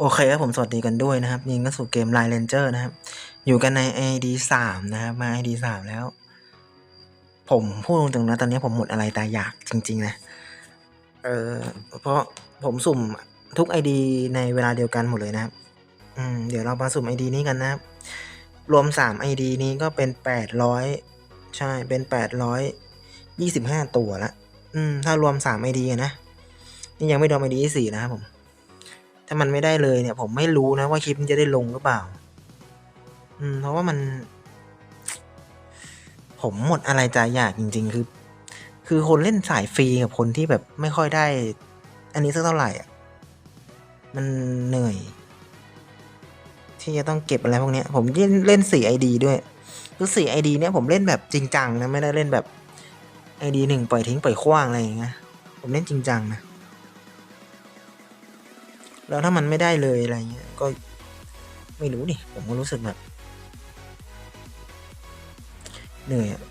โอเคครับผมสวัสดีกันด้วยนะครับยิงก็สู่เกม Line Ranger นะครับ อยู่กันใน ID สามนะครับ มา ID สามแล้ว ผมพูดตรงๆนะ ตอนนี้ผมหมดอะไรตายอยากจริง ๆ นะ เออเพราะผมสุ่มทุก ID ในเวลาเดียวกันหมดเลยนะครับ อืม เดี๋ยวเรามาสุ่ม ID นี้กันนะครับ รวมสาม ID นี้ก็เป็นแปดร้อยใช่ เป็นแปดร้อยยี่สิบห้าตัวละ อืม ถ้ารวมสาม ID นะ นี่ยังไม่รวม ID ที่สี่นะครับผม ถ้ามันไม่ได้เลยเนี่ย ผมไม่รู้นะว่าคลิปมันจะได้ลงหรือเปล่า อืม เพราะว่ามัน ผมหมดอะไรใจอยากจริง ๆ คือ คือคนเล่นสายฟรีกับคนที่แบบไม่ค่อยได้ อันนี้สักเท่าไหร่อะ มันเหนื่อย ที่จะต้องเก็บอะไรพวกเนี้ยผมเล่นเล่นสี่ไอดีด้วยคือสี่ไอดีเนี้ยผมเล่นแบบจริงจังนะ ไม่ได้เล่นแบบไอดีหนึ่งปล่อยทิ้งปล่อยขว้างอะไรอย่างเงี้ยผมเล่นจริงจังนะ แล้วถ้ามันไม่ได้เลยอะไรเงี้ยก็ไม่รู้ดิผมก็รู้สึกแบบเหนื่อยอะ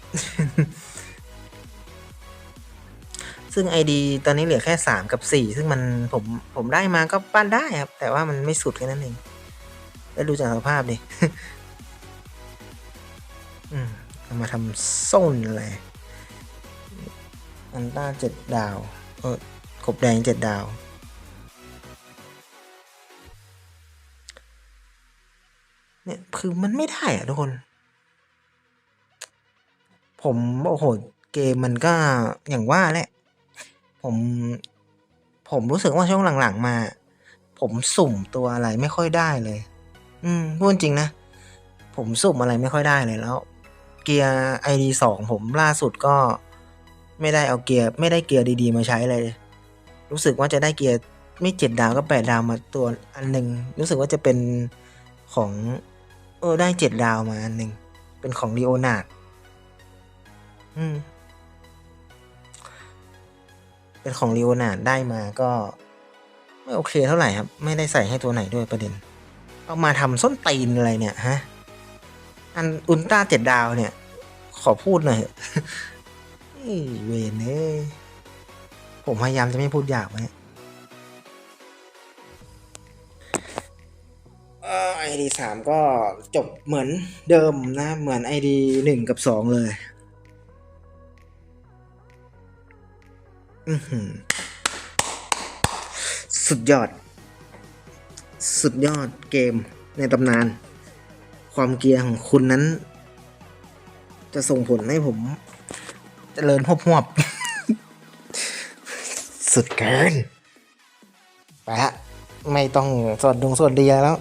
ซึ่ง ID ตอนนี้เหลือแค่สามกับสี่ซึ่งมันผมผมได้มาก็ปั้นได้ครับ แต่ว่ามันไม่สุดแค่นั้นเอง แล้วดูจากสภาพดิอืมเอามาทำส้นอะไรอันต้าเจ็ดดาว เออกบแดงเจ็ดดาว เนี่ยคือมันไม่ได้อะทุกคน ผมโอ้โหเกมมันก็อย่างว่าแหละ ผมผมรู้สึกว่าช่วงหลังๆมา ผมสุ่มตัวอะไรไม่ค่อยได้เลย อืมพูดจริงนะ ผมสุ่มอะไรไม่ค่อยได้เลยแล้ว เกียร์ไอดีสองผมล่าสุดก็ไม่ได้เอาเกียร์ไม่ได้เกียร์ดีๆ มาใช้เลย รู้สึกว่าจะได้เกียร์ไม่เจ็ดดาวก็แปดดาวมาตัวอันหนึ่งรู้สึกว่าจะเป็นของ ออได้เจ็ดดาวมาอันหนึ่ง เป็นของลีโอนาร์ดอืม เป็นของลีโอนาร์ดได้มาก็ ไม่โอเคเท่าไหร่ครับ ไม่ได้ใส่ให้ตัวไหนด้วยประเด็น เอามาทำส้นตีนอะไรเนี่ยฮะ อันอุลตร้าเจ็ดดาวเนี่ย ขอพูดหน่อยเถอะเฮ้ยเวนเอ้ยผมพยายามจะไม่พูดหยาบไว้ามก็จบเหมือนเดิมนะ เหมือนไอดีหนึ่งกับสองเลยอือหือสุดยอด สุดยอดเกมในตำนาน ความเกียร์ของคุณนั้น จะส่งผลให้ผมจเจริญพบหวบสุดเกิน ไปฮะไม่ต้องสวัสดงสวัสดีแล้ว